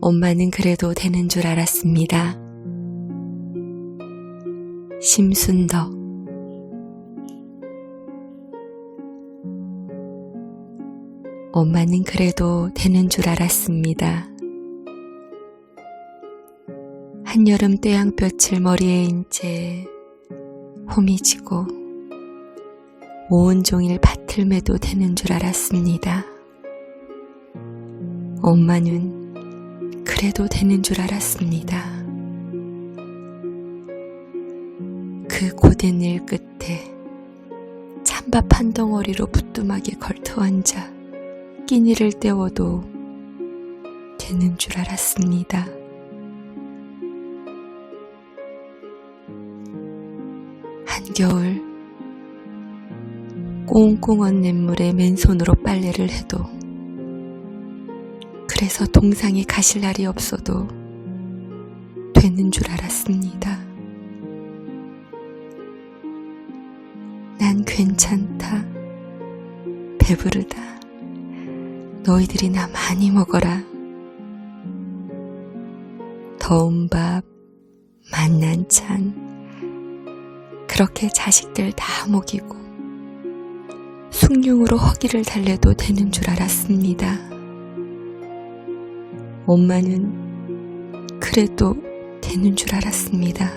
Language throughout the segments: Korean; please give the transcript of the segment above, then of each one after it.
엄마는 그래도 되는 줄 알았습니다. 심순덕 엄마는 그래도 되는 줄 알았습니다. 한여름 떼양볕을 머리에 인채 홈이 지고 온종일 밭을 매도 되는 줄 알았습니다. 엄마는 그래도 되는 줄 알았습니다. 그 고된 일 끝에 찬밥 한 덩어리로 부뚜막에 걸터 앉아 끼니를 때워도 되는 줄 알았습니다. 한겨울 꽁꽁 냇물에 맨손으로 빨래를 해도 그래서 동상에 가실 날이 없어도 되는 줄 알았습니다. 난 괜찮다. 배부르다. 너희들이 나 많이 먹어라. 더운 밥, 맛난 찬, 그렇게 자식들 다 먹이고 숭늉으로 허기를 달래도 되는 줄 알았습니다. 엄마는 그래도 되는 줄 알았습니다.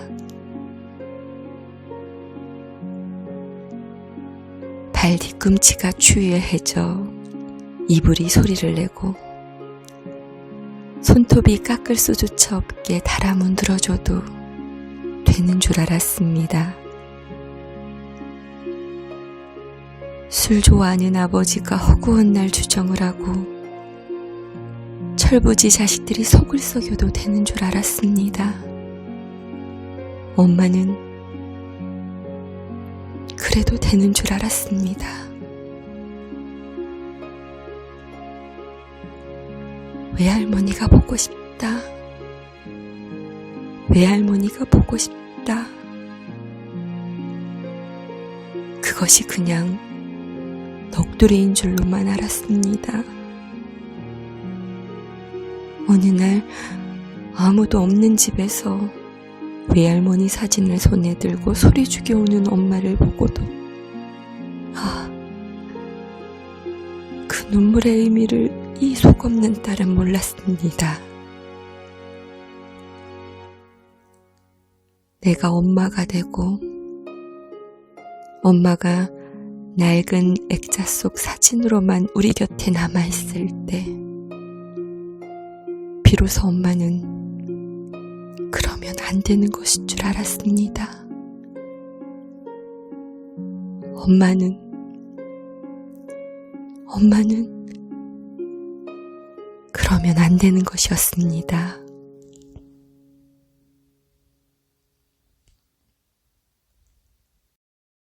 발 뒤꿈치가 추위에 해져 이불이 소리를 내고 손톱이 깎을 수조차 없게 달아 문드러줘도 되는 줄 알았습니다. 술 좋아하는 아버지가 허구한 날 주정을 하고 철부지 자식들이 속을 썩여도 되는 줄 알았습니다. 엄마는 그래도 되는 줄 알았습니다. 외할머니가 보고 싶다. 외할머니가 보고 싶다. 그것이 그냥 넋두리인 줄로만 알았습니다. 어느 날 아무도 없는 집에서 외할머니 사진을 손에 들고 소리 죽여 오는 엄마를 보고도 아, 그 눈물의 의미를 이 속 없는 딸은 몰랐습니다. 내가 엄마가 되고 엄마가 낡은 액자 속 사진으로만 우리 곁에 남아있을 때 비로소 엄마는 그러면 안 되는 것인 줄 알았습니다. 엄마는 엄마는 그러면 안 되는 것이었습니다.